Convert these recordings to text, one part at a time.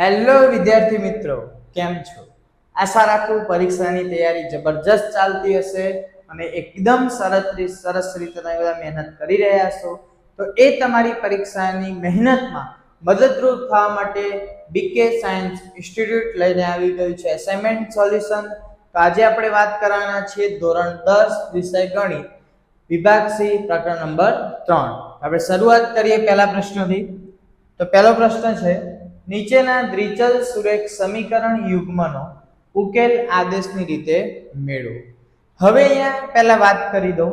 Hello વિદ્યાર્થી મિત્રો. કેમ છો? આશા રાખું પરીક્ષાની તૈયારી જબરજસ્ત ચાલતી હશે અને એકદમ સરસ સરસ રીતે તમે બધા મહેનત કરી રહ્યા છો. તો એ તમારી પરીક્ષાની મહેનતમાં મદદરૂપ થવા માટે બીકે સાયન્સ ઇન્સ્ટિટ્યૂટ લઈને આવી ગયું છે. એસાઇનમેન્ટ સોલ્યુશન તો આજે આપણે વાત કરવાના છીએ ધોરણ દસ વિષય ગણિત. વિભાગ સી, પ્રકરણ નંબર ત્રણ. આપણે શરૂઆત કરીએ પહેલા પ્રશ્નથી. તો પહેલો પ્રશ્ન છે નીચેના દ્વિચલ સુરેખ સમીકરણ યુગ્મનો ઉકેલ આદેશની રીતે મેળવો. હવે અહીંયા પહેલા વાત કરી દઉં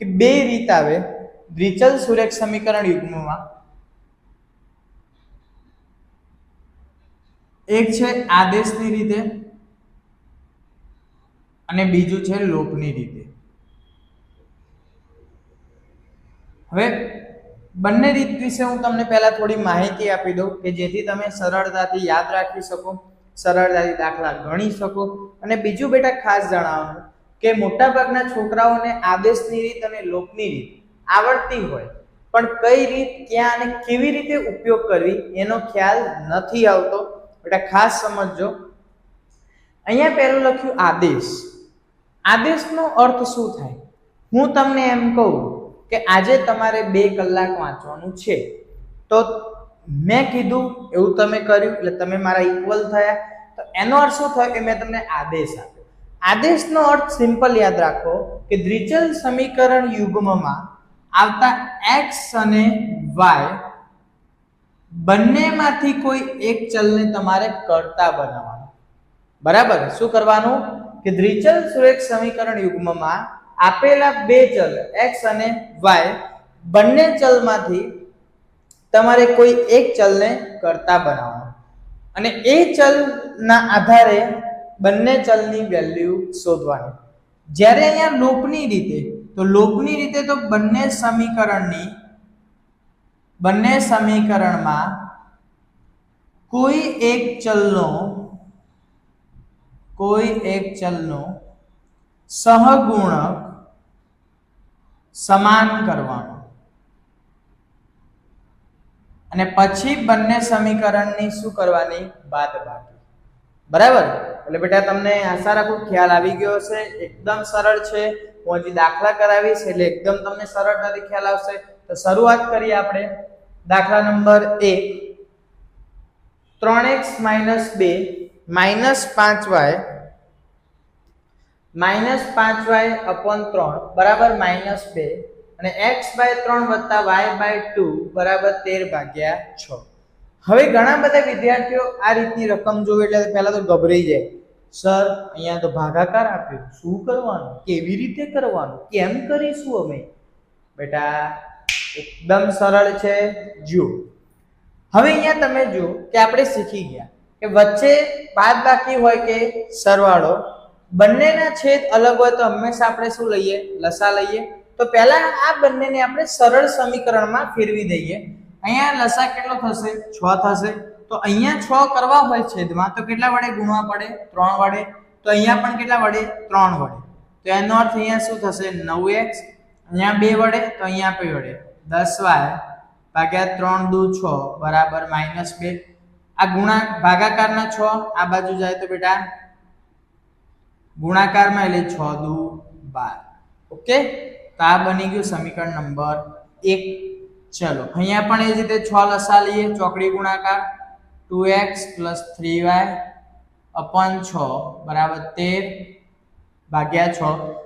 કે બે રીત આવે દ્વિચલ સુરેખ સમીકરણ યુગ્મમાં. એક છે આદેશની રીતે અને બીજું છે લોપની રીતે. હવે બંને રીત વિશે હું તમને પહેલાં થોડી માહિતી આપી દઉં કે જેથી તમે સરળતાથી યાદ રાખી શકો, સરળતાથી દાખલા ગણી શકો અને બીજું બેટા ખાસ જણાવવાનું કે મોટાભાગના છોકરાઓને આદેશની રીત અને લોકની રીત આવડતી હોય, પણ કઈ રીત, ક્યાં અને કેવી રીતે ઉપયોગ કરવી એનો ખ્યાલ નથી આવતો. બેટા ખાસ સમજજો. અહીંયા પહેલું લખ્યું આદેશ. આદેશનો અર્થ શું થાય? હું તમને એમ કહું કે આજે તમારે બે કલાક વાંચવાનું છે. તો મેં કીધું, એવું તમે કર્યું, એટલે તમે મારા ઇક્વલ થયા. તો એનો અર્થ શું થયો કે મેં તમને આદેશ આપ્યો. આદેશનો અર્થ સિમ્પલ યાદ રાખો કે દ્વિચલ સમીકરણ યુગ્મમાં આવતા એક્સ અને વાય બંનેમાંથી કોઈ એક ચલને તમારે કરતા બનાવવાનું. બરાબર? શું કરવાનું? કે દ્વિચલ સુરેખ સમીકરણ યુગ્મમાં આપેલા બે ચલ x અને y બંને ચલમાંથી તમારે કોઈ એક ચલને કરતા બનાવવાનું. અને એ ચલના આધારે બંને ચલની વેલ્યુ શોધવાની. જ્યારે અહીંયા લોપની રીતે, તો લોપની રીતે તો બંને સમીકરણની, બંને સમીકરણમાં કોઈ એક ચલનો, કોઈ એક ચલનો સહગુણક સમાન કરવાનો. અને પછી બંને સમીકરણની શું કરવાની? બાદબાકી બરાબર? એટલે બેટા, તમને આશા રાખું ખ્યાલ આવી ગયો હશે. એકદમ સરળ છે. હું હજી દાખલા કરાવીશ, એટલે એકદમ તમને સરળતાથી ખ્યાલ આવશે. તો શરૂઆત કરીએ આપણે. દાખલા નંબર એક. ત્રણ એક્સ માઇનસ બે માઇનસ પાંચ વાય માઇનસ પાંચ વાય અપોન ત્રણ બરાબર માઇનસ બે અને એક્સ બાય ત્રણ વત્તા વાય બાય ટુ બરાબર તેર ભાગ્યા છ. હવે ઘણા બધા વિદ્યાર્થીઓ આ રીતની રકમ જોવે એટલે પહેલાં તો ગભરાઈ જાય. સર, અહીંયા તો ભાગાકાર આપ્યો. શું કરવાનું? કેવી રીતે કરવાનું? કેમ કરીશું અમે? બેટા, એકદમ સરળ છે. જુઓ. હવે અહીંયા તમે જુઓ કે આપણે શીખી ગયા કે વચ્ચે બાદ બાકી હોય કે સરવાળો બંનેના છેદ અલગ હોય તો હંમેશા આપણે શું લઈએ? લસા લઈએ. તો પહેલા આ બંનેને આપણે સરળ સમીકરણમાં ફેરવી દઈએ. અહીંયા લસા કેટલો થશે? છ થશે. તો અહીંયા છ કરવા હોય છેદમાં, તો કેટલા વડે ગુણવા પડે? ત્રણ વડે. તો અહીંયા પણ કેટલા વડે? ત્રણ વડે. તો એનો અર્થ અહીંયા શું થશે? નવ એક્સ. અહીંયા બે વડે, તો અહીંયા બે વડે. દસ વાય ભાગ્યા ત્રણ દુ છ બરાબર માઇનસ બે. આ ગુણા ભાગાકારના છ, આ બાજુ જાય તો બેટા ગુણાકારમાં એટલે છ દુ બાર. ઓકે? તો આ બની ગયું સમીકરણ નંબર એક. ચલો, અહીંયા પણ એ જ રીતે છ લસા લઈએ, ચોકડી ગુણાકાર, two x plus three y upon છ, બરાબર તેર ભાગ્યા છ.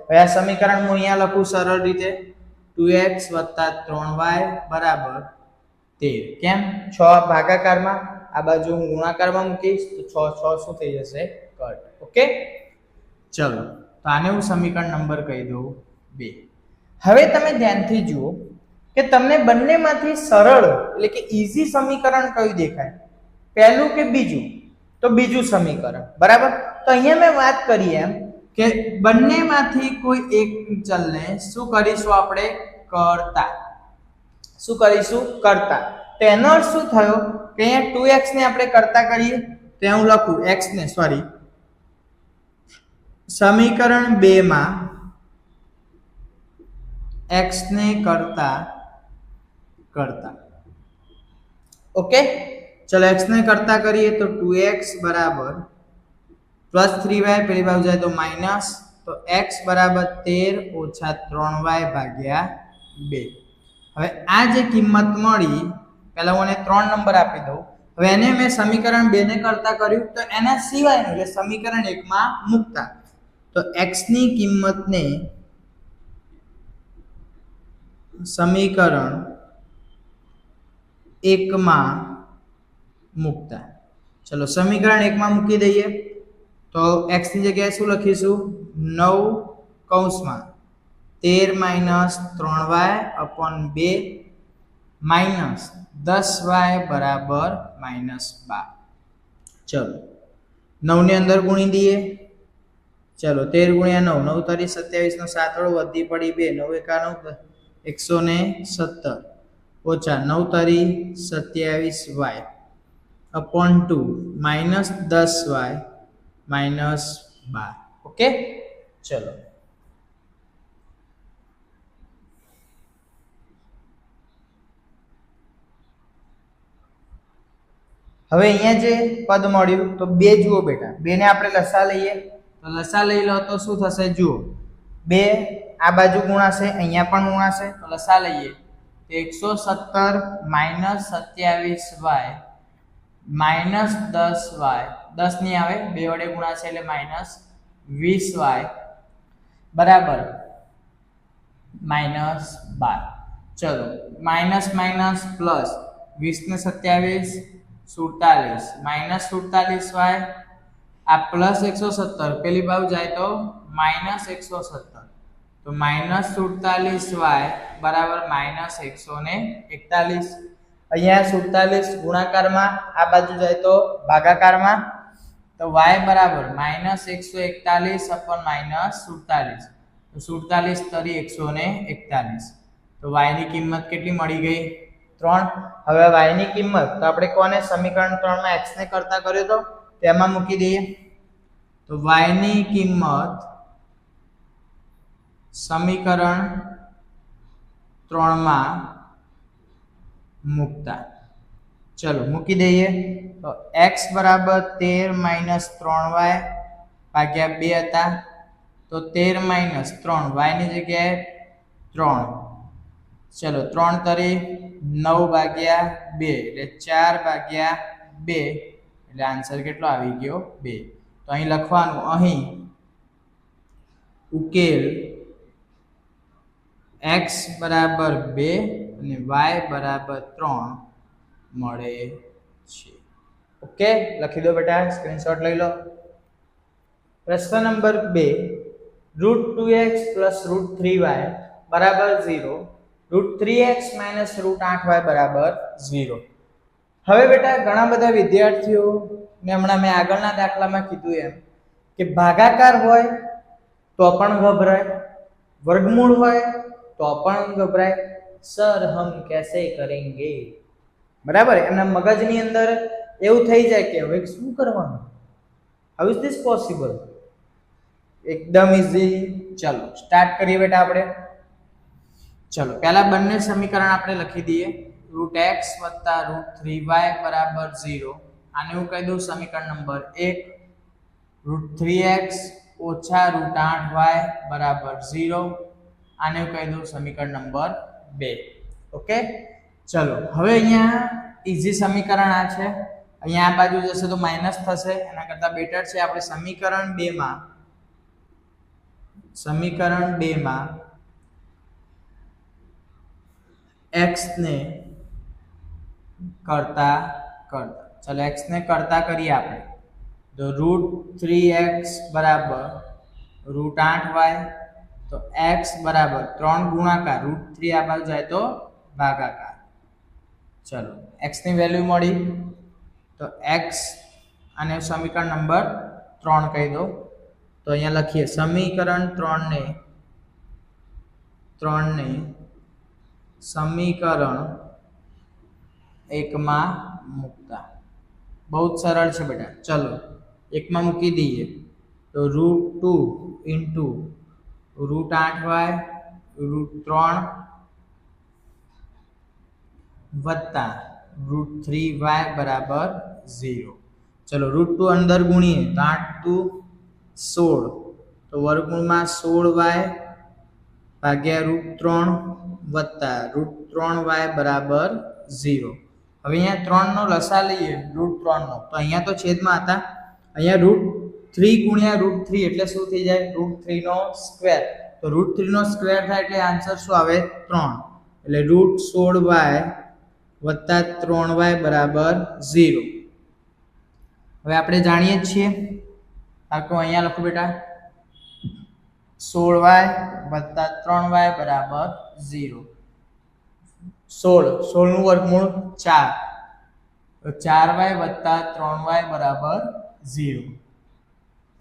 હવે આ સમીકરણ હું અહીંયા લખું સરળ રીતે, ટુ એક્સ વત્તા ત્રણ વાય બરાબર તેર. કેમ? છ ભાગાકારમાં, આ બાજુ હું ગુણાકારમાં મૂકીશ, તો છ છ શું થઈ જશે? કટ. ઓકે? ચલો, તો આને હું સમીકરણ નંબર કહી દઉં, બે. હવે તમે ધ્યાનથી જુઓ કે તમને બંનેમાંથી સરળ એટલે કે ઈઝી સમીકરણ કયું દેખાય? પહેલું કે બીજું? તો બીજું સમીકરણ, બરાબર? તો અહીંયા મેં વાત કરી એમ કે બંનેમાંથી કોઈ એક ચલને શું કરીશું આપણે? કરતા. શું કરીશું? કરતા. તો એનો અર્થ શું થયો? કે અહીંયા ટુ ને આપણે કરતા કરીએ? તો હું લખું એક્સ ને સોરી સમીકરણ બે માં એક્સ ને કરતા કરતા. ઓકે ચલો એક્સ ને કરતા કરીએ તો ટુ એક્સ બરાબર પ્લસ થ્રી વાય પેલી બાજુ જાય તો માઇનસ તો એક્સ બરાબર તેર ઓછા ત્રણ વાય ભાગ્યા બે. હવે આ જે કિંમત મળી, પહેલાં હું એને ત્રણ નંબર આપી દઉં. હવે એને મેં સમીકરણ બે ને કરતા કર્યું, તો એના સિવાયનું, એટલે સમીકરણ એકમાં મૂકતા. તો એક્સની કિંમતને સમીકરણ એકમાં મૂકતા. ચલો સમીકરણ એકમાં મૂકી દઈએ. તો એક્સની જગ્યાએ શું લખીશું? નવ કૌંસમાં તેર માઇનસ ત્રણ વાય અપોન બે માઇનસ દસ વાય બરાબર માઇનસ બાર. ચલો નવની અંદર ગુણી દઈએ. ચલો, તેર ગુણ્યા નવ નવ તારી સત્યાવીસનો સાતળો વધી પડી બે, નવ એકાણું, એકસો ને સત્તર. ઓછા, નવ તારી સત્યાવીસ વાય. અપોન ટુ, માઇનસ દસ વાય, માઇનસ બાર. ઓકે? ચલો. હવે અહીંયા જે પદ મળ્યું, તો બે જુઓ બેટા. બેને આપણે લસા લઈએ. તો લસા લઈ લો તો શું થશે જુઓ. બે, આ બાજુ ગુણાશે, અહીંયા પણ ગુણાશે. તો લસા લઈએ. તો એકસો સત્તર માઇનસ સત્યાવીસ વાય માઇનસ દસ વાય. દસ નહીં આવે, બે વડે ગુણાશે એટલે માઇનસ વીસ વાય. બરાબર. માઇનસ બાર. ચલો. માઇનસ માઇનસ પ્લસ વીસ ને સત્યાવીસ, સુડતાલીસ. માઇનસ સુડતાલીસ વાય આ પ્લસ એકસો સત્તર, પેલી બાજુ જાય તો માઇનસ એકસો સત્તર. તો માઇનસ સુડતાલીસ વાય બરાબર માઇનસ એકસો ને એકતાલીસ. અહીંયા સુડતાલીસ ગુણાકારમાં આ બાજુ જાય તો ભાગાકારમાં. તો વાય બરાબર માઇનસ એકસો એકતાલીસ અપન માઇનસ સુડતાલીસ. તો સુડતાલીસ તરી એકસો ને એકતાલીસ. તો વાયની કિંમત કેટલી મળી ગઈ? ત્રણ. હવે વાયની કિંમત, તો આપણે કોને? સમીકરણ ત્રણમાં એક્સને કરતા કર્યો તો? તેમાં મૂકી દઈએ. તો વાયની કિંમત સમીકરણ ત્રણમાં મૂકતા. ચલો, મૂકી દઈએ. તો એક્સ બરાબર તેર માઇનસ ત્રણ વાય ભાગ્યા બે હતા. તો તેર માઇનસ ત્રણ વાયની જગ્યાએ ત્રણ. ચલો, ત્રણ તરી નવ ભાગ્યા બે, એટલે ચાર ભાગ્યા બે. એટલે આન્સર કેટલો આવી ગયો? બે. તો અહીં લખવાનું, અહીં ઉકેલ એક્સ બરાબર બે અને વાય બરાબર ત્રણ મળે છે. ઓકે લખી દો બેટા સ્ક્રીનશોટ લઈ લો. પ્રશ્ન નંબર બે. Root two x plus root three y બરાબર zero root three x minus root આઠ વાય બરાબર ઝીરો હવે બેટા ઘણા બધા વિદ્યાર્થીઓ ને હમણાં મેં આગળના દાખલામાં કીધું એમ કે ભાગાકાર હોય તો પણ ગભરાય, વર્ગમૂળ હોય તો પણ ગભરાય. સર, હમ કેસે કરેંગે? બરાબર? એમના મગજની અંદર એવું થઈ જાય કે હવે શું કરવાનું? હાઉ ઇઝ ધીસ પોસિબલ એકદમ ઇઝી ચલો સ્ટાર્ટ કરીએ બેટા આપણે. ચલો, પહેલા બંને સમીકરણ આપણે લખી દઈએ. રૂટ એક્સ વત્તા રૂટ થ્રી વાય બરાબર ઝીરો. આને હું કહી દઉં સમીકરણ નંબર એક. રૂટ થ્રી એક્સ ઓછા રૂટ આઠ વાય બરાબર ઝીરો. આને હું કહી દઉં સમીકરણ નંબર બે. ઓકે? ચલો, હવે અહીંયા ઇઝી સમીકરણ આ છે. અહીંયા આ બાજુ જશે તો માઇનસ થશે. એના કરતાં બેટર છે. આપણે સમીકરણ બેમાં સમીકરણ બેમાં એક્સ ને કરતા કરતા. ચાલો એક્સને કરતા કરીએ આપણે. તો રૂટ થ્રી એક્સ બરાબર રૂટ આઠ વાય તો એક્સ બરાબર ત્રણ ગુણાકાર રૂટ થ્રી આ બાજુ જાય તો ભાગાકાર. ચલો એક્સની વેલ્યુ મળી. તો એક્સ અને સમીકરણ નંબર ત્રણ કહી દો તો અહીંયા લખીએ, સમીકરણ ત્રણને ત્રણને સમીકરણ એકમાં મૂકતા. બહુ જ સરળ છે બેટા. ચલો, એકમાં મૂકી દઈએ. તો રૂટ ટુ ઇન્ટુ રૂટ આઠ વાય રૂટ ત્રણ વત્તા રૂટ થ્રી વાય બરાબર ઝીરો ચલો રૂટ ટુ અંદર ગુણીએ. તો આઠ ટુ સોળ. તો વર્ગુણમાં સોળ વાય ભાગ્યા રૂટ ત્રણ વત્તા રૂટ ત્રણ વાય બરાબર ઝીરો હવે અહીંયા ત્રણનો લસા લઈએ રૂટ ત્રણનો. તો અહીંયા તો છેદમાં હતા. અહીંયા રૂટ થ્રી ગુણ્યા રૂટ થ્રી એટલે શું થઈ જાય? રૂટ થ્રીનો સ્ક્વેર તો રૂટ થ્રીનો સ્ક્વેર થાય એટલે આન્સર શું આવે? ત્રણ. એટલે રૂટ સોળ વાય વત્તા ત્રણ વાય બરાબર ઝીરો હવે આપણે જાણીએ જ છીએ. આખો અહીંયા લખો બેટા. સોળ વાય વત્તા ત્રણ વાય બરાબર ઝીરો સોળ. સોળનું વર્ગમૂળ ચાર. તો ચાર વાય વત્તા ત્રણ વાય બરાબર ઝીરો.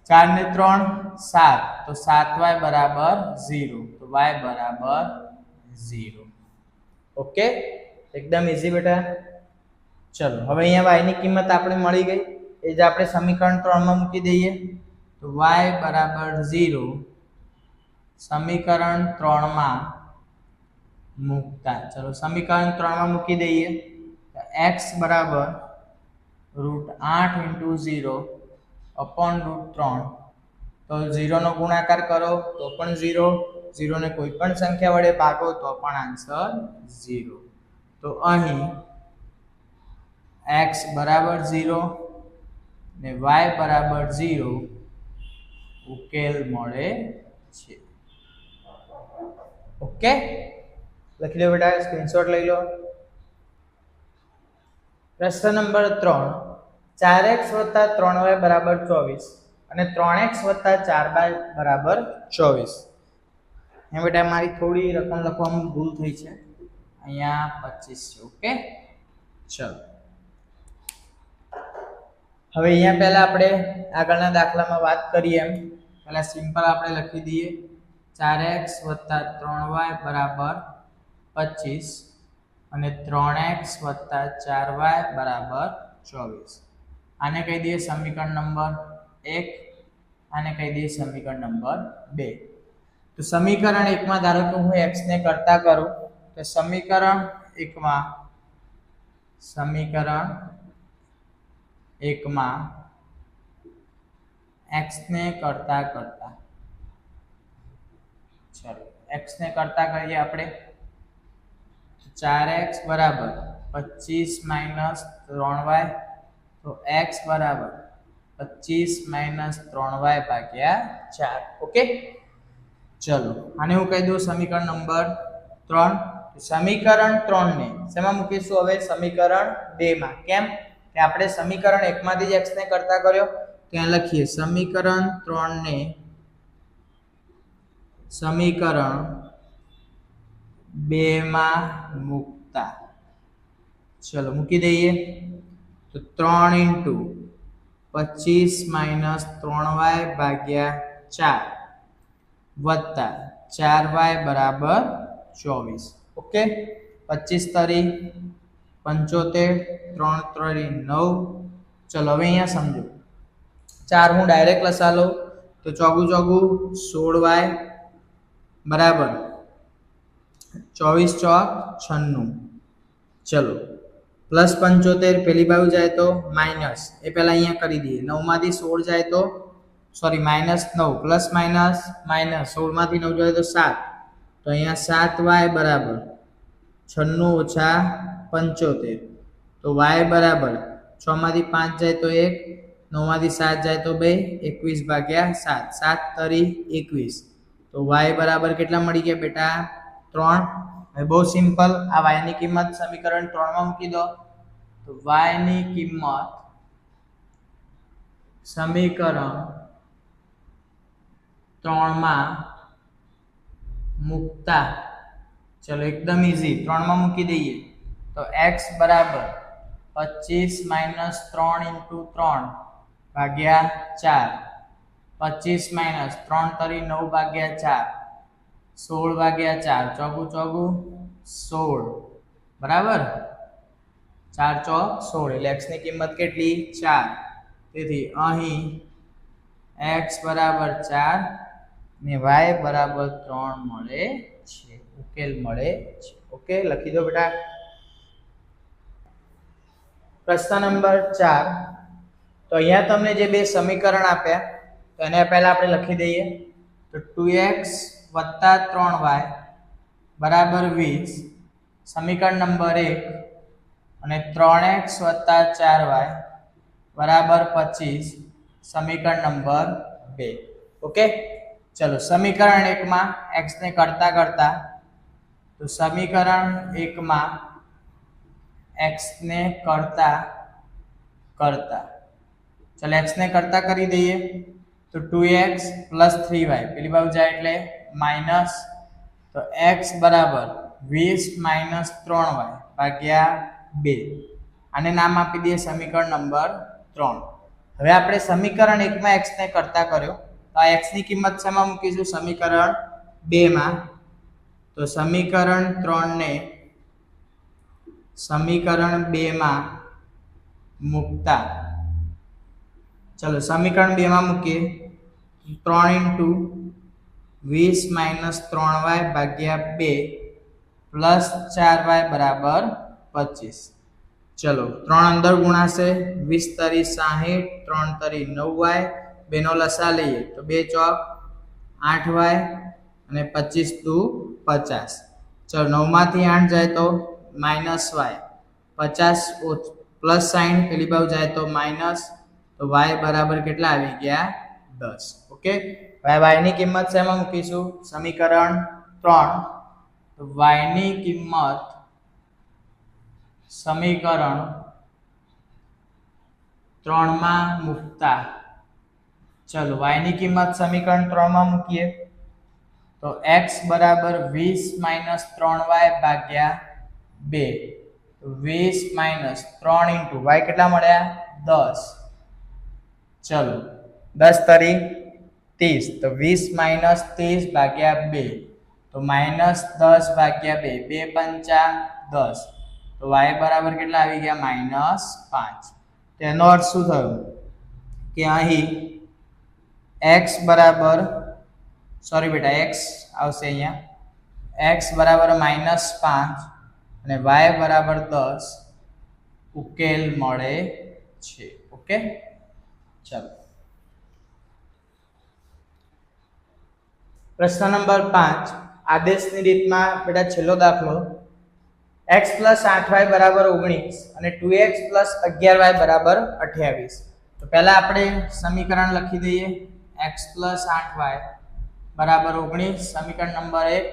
ચાર ને ત્રણ સાત. તો સાત વાય બરાબર ઝીરો. તો વાય બરાબર ઝીરો. ઓકે? એકદમ ઇઝી બેટા. ચલો, હવે અહીંયા વાયની કિંમત આપણે મળી ગઈ. એ જ આપણે સમીકરણ ત્રણમાં મૂકી દઈએ. તો વાય બરાબર ઝીરો. સમીકરણ ત્રણમાં મૂકતા. ચલો, સમીકરણ ત્રણમાં મૂકી દઈએ. એક્સ બરાબર રૂટ આઠ ઇન્ટુ ઝીરો અપોન રૂટ ત્રણ. તો ઝીરોનો ગુણાકાર કરો, તો પણ ઝીરો ઝીરોને કોઈ પણ સંખ્યા વડે ભાગો, તો પણ આન્સર ઝીરો તો અહીં એક્સ બરાબર ઝીરો ને વાય બરાબર ઝીરો ઉકેલ મળે છે. ઓકે? લખી લો બેટા સ્ક્રીનશોટ લઈ લો. પ્રશ્ન નંબર ત્રણ. ચાર એક્સ વત્તા ત્રણ વાય બરાબર ચોવીસ અને ત્રણ એક્સ વત્તા ચાર બાય બરાબર ચોવીસ. એ બેટા, મારી થોડી રકમ લખવામાં ભૂલ થઈ છે. અહીંયા પચીસ છે, ઓકે? ચલો. હવે અહીંયા પહેલાં આપણે આગળના દાખલામાં વાત કરીએ એમ. પહેલાં સિમ્પલ આપણે લખી દઈએ. ચાર એક્સ વત્તા ત્રણ વાય બરાબર પચીસ અને ત્રણ એક્સ વત્તા ચાર વાય બરાબર ચોવીસ. આને કહી દઈએ સમીકરણ નંબર એક, આને કહી દઈએ સમીકરણ નંબર બે. તો સમીકરણ એકમાં ધારો કે હું એક્સને કરતા કરું, તો સમીકરણ એકમાં સમીકરણ એકમાં એક્સને કરતા કરતા, ચલો એક્સને કરતા કરીએ આપણે. ચાર એક્સ બરાબર પચીસ માઇનસ ત્રણ વાય, તો એક્સ બરાબર પચીસ માઇનસ ત્રણ વાય ભાગ્યા ચાર. ઓકે? ચલો, આને હું કહી દઉં સમીકરણ નંબર ત્રણ. સમીકરણ ત્રણને શેમાં મૂકીશું હવે? સમીકરણ બેમાં. કેમ? કે આપણે સમીકરણ એકમાંથી જ એક્સને કરતા કર્યો. ત્યાં લખીએ, સમીકરણ ત્રણને સમીકરણ બેમાં મૂકતા. ચલો મૂકી દઈએ. તો ત્રણ ઇન્ટુ પચીસ માઇનસ ત્રણ વાય ભાગ્યા ચાર વત્તા ચાર વાય બરાબર ચોવીસ. ઓકે? પચીસ તરી પંચોતેર, ત્રણ ત્રણ નવ. ચલો હવે અહીંયા સમજો. ચાર હું ડાયરેક્ટ લસા લઉં તો ચોગું ચોગું સોળ વાય બરાબર ચોવીસ ચોક છન્નું. ચલો. પ્લસ પંચોતેર પેલી બાજુ જાય તો માઇનસ. એ પહેલાં અહીંયા કરી દઈએ. નવમાંથી સોળ જાય તો સોરી માઇનસ નવ. Plus minus minus. સોળમાંથી નવ જાય તો સાત. તો અહીંયા સાત વાય બરાબર. છન્નું ઓછા પંચોતેર. તો વાય બરાબર. છમાંથી પાંચ જાય તો એક. નવમાંથી સાત જાય તો બે. એકવીસ ભાગ્યા સાત. સાત તરી એકવીસ. તો વાય બરાબર કેટલા મળી ગયા બેટા? ત્રણ. હવે બહુ સિમ્પલ. આ વાયની કિંમત સમીકરણ ત્રણમાં મૂકી દો. તો વાયની કિંમત સમીકરણ ત્રણમાં મૂકતા. ચલો, એકદમ ઇઝી ત્રણમાં મૂકી દઈએ. તો એક્સ બરાબર પચીસ માઇનસ ત્રણ ઇન્ટુ ત્રણ ભાગ્યા ચાર. પચીસ માઇનસ ત્રણ તરી નવ ભાગ્યા ચાર. સોળ વાગ્યા ચાર. ચોગું ચોગું, સોળ. બરાબર? ચાર ચો સોળ. એટલે એક્સની કિંમત કેટલી? ચાર. તેથી અહીં એક્સ બરાબર ચાર ને વાય બરાબર ત્રણ મળે છે. ઉકેલ મળે છે. ઓકે? લખી દો બેટા. પ્રશ્ન નંબર ચાર. તો અહીંયા તમને જે બે સમીકરણ આપ્યા, તો એને પહેલાં આપણે લખી દઈએ. તો ટુ એક્સ વત્તા ત્રણ વાય બરાબર વીસ. સમીકરણ નંબર એક અને ત્રણ એક્સ વત્તા ચાર વાય બરાબર પચીસ. સમીકરણ નંબર બે. ઓકે? ચલો, સમીકરણ એકમાં એક્સને કરતાં કરતાં તો સમીકરણ એકમાં એક્સને કરતા કરતા. ચલો એક્સને કરતાં કરી દઈએ. તો two x plus three y. પેલી બાજુ જાય એટલે માઇનસ તો એક્સ બરાબર વીસ માઇનસ ત્રણ વાય ભાગ્યા બે. આને નામ આપી દઈએ સમીકરણ નંબર ત્રણ. હવે આપણે સમીકરણ એકમાં એક્સને કરતા કર્યો. તો આ એક્સની કિંમત શેમાં મૂકીશું? સમીકરણ બેમાં. તો સમીકરણ ત્રણને સમીકરણ બેમાં મૂકતા. ચલો સમીકરણ બેમાં મૂકીએ. ત્રણ ઇન્ટુ વીસ માઇનસ ત્રણ વાય ભાગ્યા બે પ્લસ ચાર વાય બરાબર પચીસ. ચલો, ત્રણ અંદર ગુણાશે, વીસ તરી સાહીઠ, ત્રણ તરી નવ વાય, બેનો લસા લઈએ, તો બે ચોક આઠ વાય અને પચીસ દુ પચાસ. ચલો, નવમાંથી આઠ જાય તો માઇનસ વાય, પચાસ પ્લસ સાઈન પેલી બાજુ જાય તો માઇનસ, તો વાય બરાબર કેટલા આવી ગયા? દસ. ઓકે? હવે વાયની કિંમત શેમાં મૂકીશું? સમીકરણ ત્રણ. વાયની કિંમત સમીકરણ ત્રણમાં મૂકતા. ચલો વાયની કિંમત સમીકરણ ત્રણમાં મૂકીએ. તો એક્સ બરાબર વીસ માઇનસ ત્રણ વાય ભાગ્યા બે. વીસ માઇનસ ત્રણ ઇન્ટુ વાય કેટલા મળ્યા? દસ. ચલો દસ તરી ત્રીસ. તો વીસ માઇનસ ત્રીસ ભાગ્યા બે. તો માઇનસ દસ ભાગ્યા બે. બે પંચા દસ. તો વાય બરાબર કેટલા આવી ગયા? માઇનસ પાંચ. તેનો અર્થ શું થયો? કે અહીં એક્સ બરાબર સોરી બેટા એક્સ આવશે અહીંયા. એક્સ બરાબર માઇનસ પાંચ અને વાય બરાબર દસ ઉકેલ મળે છે. ઓકે? ચાલો. પ્રશ્ન નંબર પાંચ. આદેશની રીતમાં બેટા છેલ્લો દાખલો. એક્સ પ્લસ આઠ વાય બરાબર ઓગણીસ અને ટુ એક્સ પ્લસ અગિયાર વાય બરાબર અઠ્યાવીસ. તો પહેલા આપણે સમીકરણ લખી દઈએ. એક્સ પ્લસ આઠ વાય બરાબર ઓગણીસ, સમીકરણ નંબર એક.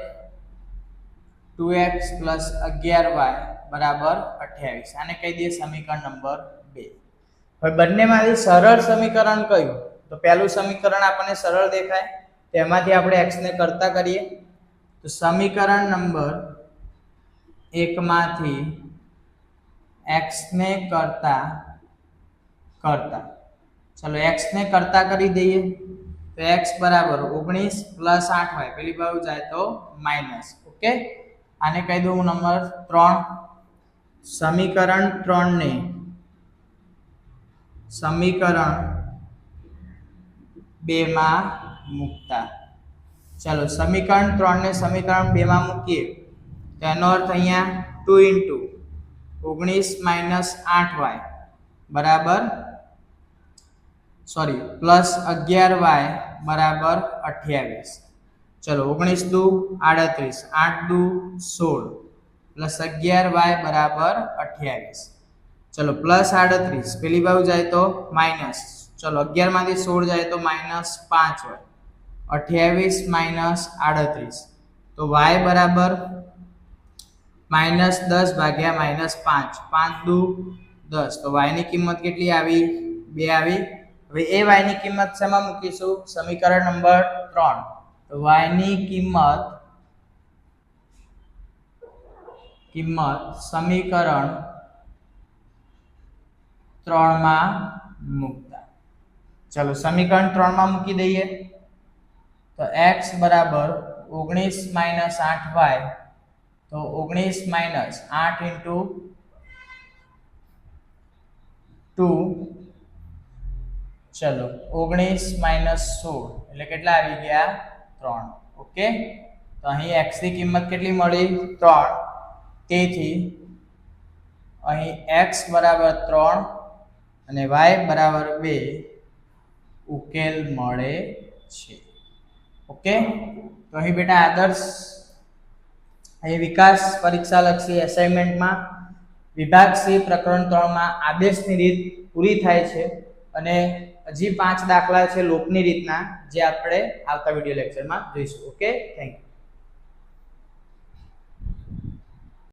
ટુ એક્સ પ્લસ અગિયાર વાય બરાબર અઠ્યાવીસ. આને કહી દઈએ સમીકરણ નંબર બે. હવે બંનેમાંથી સરળ સમીકરણ કયું? તો પહેલું સમીકરણ આપણને સરળ દેખાય. તેમાંથી આપણે એક્સને કરતા કરીએ. તો સમીકરણ નંબર એકમાંથી એક્સને કરતા કરતા. ચલો એક્સને કરતા કરી દઈએ. તો એક્સ બરાબર ઓગણીસ પ્લસ આઠ હોય, પેલી બાજુ જાય તો માઇનસ ઓકે? આને કહી દઉં નંબર ત્રણ. સમીકરણ ત્રણને સમીકરણ બેમાં મૂકતા. ચાલો, સમીકરણ ત્રણને સમીકરણ બેમાં મૂકીએ. તો એનો અર્થ અહીંયા ટુ ઇન્ટુ ઓગણીસ માઇનસ આઠ વાય બરાબર? સોરી પ્લસ અગિયાર વાય બરાબર અઠ્યાવીસ. ચલો, ઓગણીસ દુ આડત્રીસ, આઠ દુ સોળ પ્લસ અગિયાર વાય બરાબર અઠ્યાવીસ. ચલો પ્લસ આડત્રીસ, પેલી બાજુ જાય તો માઇનસ ચલો, અગિયારમાંથી સોળ જાય તો માઇનસ પાંચ હોય અઠ્યાવીસ માઇનસ આડત્રીસ. તો વાય બરાબર માઇનસ દસ ભાગ્યા માઇનસ પાંચ. પાંચ દુ દસ. તો વાયની કિંમત કેટલી આવી? બે આવી. હવે એ વાયની કિંમત શેમાં મૂકીશું? સમીકરણ નંબર ત્રણ. તો વાયની કિંમત કિંમત સમીકરણ ત્રણમાં મૂકતા. ચલો સમીકરણ ત્રણમાં મૂકી દઈએ. તો એક્સ બરાબર ઓગણીસ માઇનસ આઠ વાય તો ઓગણીસ માઇનસ આઠ ઇન્ટુ ટુ, ચલો, ઓગણીસ માઇનસ સોળ, એટલે કેટલા આવી ગયા? ત્રણ, ઓકે? તો અહીં એક્સની કિંમત કેટલી મળી? ત્રણ. તેથી અહીં x બરાબર ત્રણ અને y બરાબર બે ઉકેલ મળે છે. ઓકે? તો અહીં બેટા આદર્શ, અહીં વિકાસ પરીક્ષાલક્ષી એસાઇનમેન્ટમાં વિભાગ સી પ્રકરણ ત્રણમાં આદેશની રીત પૂરી થાય છે અને હજી પાંચ દાખલા છે લોકની રીતના જે આપણે આવતા વીડિયો લેક્ચરમાં જોઈશું. ઓકે? Thank you